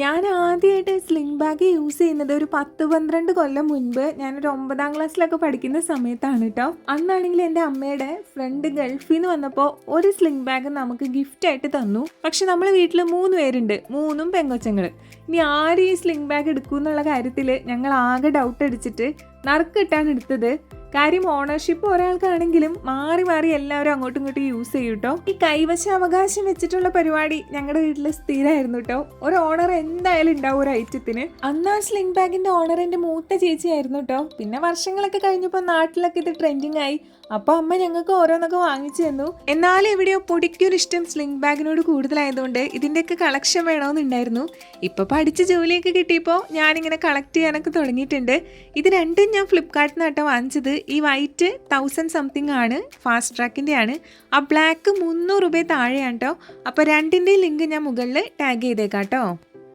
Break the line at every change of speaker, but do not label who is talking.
ഞാൻ ആദ്യമായിട്ട് sling bag use ചെയ്യുന്നത് ഒരു പത്ത് പന്ത്രണ്ട് കൊല്ലം മുൻപ് ഞാനൊരു ഒമ്പതാം ക്ലാസ്സിലൊക്കെ പഠിക്കുന്ന സമയത്താണ് കേട്ടോ അന്നാണെങ്കിൽ എന്റെ അമ്മയുടെ ഫ്രണ്ട് ഗൾഫിൽ നിന്ന് വന്നപ്പോൾ ഒരു സ്ലിംഗ് ബാഗ് നമുക്ക് ഗിഫ്റ്റ് ആയിട്ട് തന്നു. പക്ഷെ നമ്മൾ വീട്ടിൽ മൂന്ന് പേരുണ്ട്. മൂന്നും പെങ്കൊച്ചങ്ങൾ ഇനി ആരും ഈ സ്ലിംഗ് ബാഗ് എടുക്കും എന്നുള്ള കാര്യത്തിൽ ഞങ്ങൾ ആകെ ഡൗട്ട് അടിച്ചിട്ട് നറുക്കിട്ടാണ് എടുത്തത്. കാര്യം ഓണർഷിപ്പ് ഒരാൾക്കാണെങ്കിലും മാറി മാറി എല്ലാവരും അങ്ങോട്ടും ഇങ്ങോട്ടും യൂസ് ചെയ്യും കേട്ടോ ഈ കൈവശ അവകാശം വെച്ചിട്ടുള്ള പരിപാടി ഞങ്ങളുടെ വീട്ടിൽ സ്ഥിരമായിരുന്നു കേട്ടോ ഒരു ഓണർ എന്തായാലും ഉണ്ടാവും ഒരു ഐറ്റത്തിന് അന്ന് ആ സ്ലിംഗ് ബാഗിന്റെ ഓണർ എന്റെ മൂത്ത ചേച്ചിയായിരുന്നു കേട്ടോ പിന്നെ വർഷങ്ങളൊക്കെ കഴിഞ്ഞപ്പോൾ നാട്ടിലൊക്കെ ഇത് ട്രെൻഡിങ് ആയി. അപ്പോൾ അമ്മ ഞങ്ങൾക്ക് ഓരോന്നൊക്കെ വാങ്ങിച്ചു തന്നു. എന്നാലും എവിടെയോ പൊടിക്കൊരു ഇഷ്ടം സ്ലിംഗ് ബാഗിനോട് കൂടുതലായതുകൊണ്ട് ഇതിന്റെയൊക്കെ കളക്ഷൻ വേണമെന്നുണ്ടായിരുന്നു ഇപ്പോൾ പഠിച്ച ജോലിയൊക്കെ കിട്ടിയപ്പോൾ ഞാനിങ്ങനെ കളക്ട് ചെയ്യാനൊക്കെ തുടങ്ങിയിട്ടുണ്ട്. ഇത് രണ്ടും ഞാൻ ഫ്ലിപ്കാർട്ടിൽ നിന്നാട്ടോ വാങ്ങിച്ചത്. ഈ വൈറ്റ് തൗസൻഡ് സംതിങ് ആണ് ഫാസ്റ്റ് ട്രാക്കിന്റെ ആണ്. ആ ബ്ലാക്ക് മുന്നൂറ് രൂപ താഴെയാണ് കേട്ടോ അപ്പോൾ രണ്ടിന്റെയും ലിങ്ക് ഞാൻ മുകളിൽ ടാഗ് ചെയ്തേക്കാം കേട്ടോ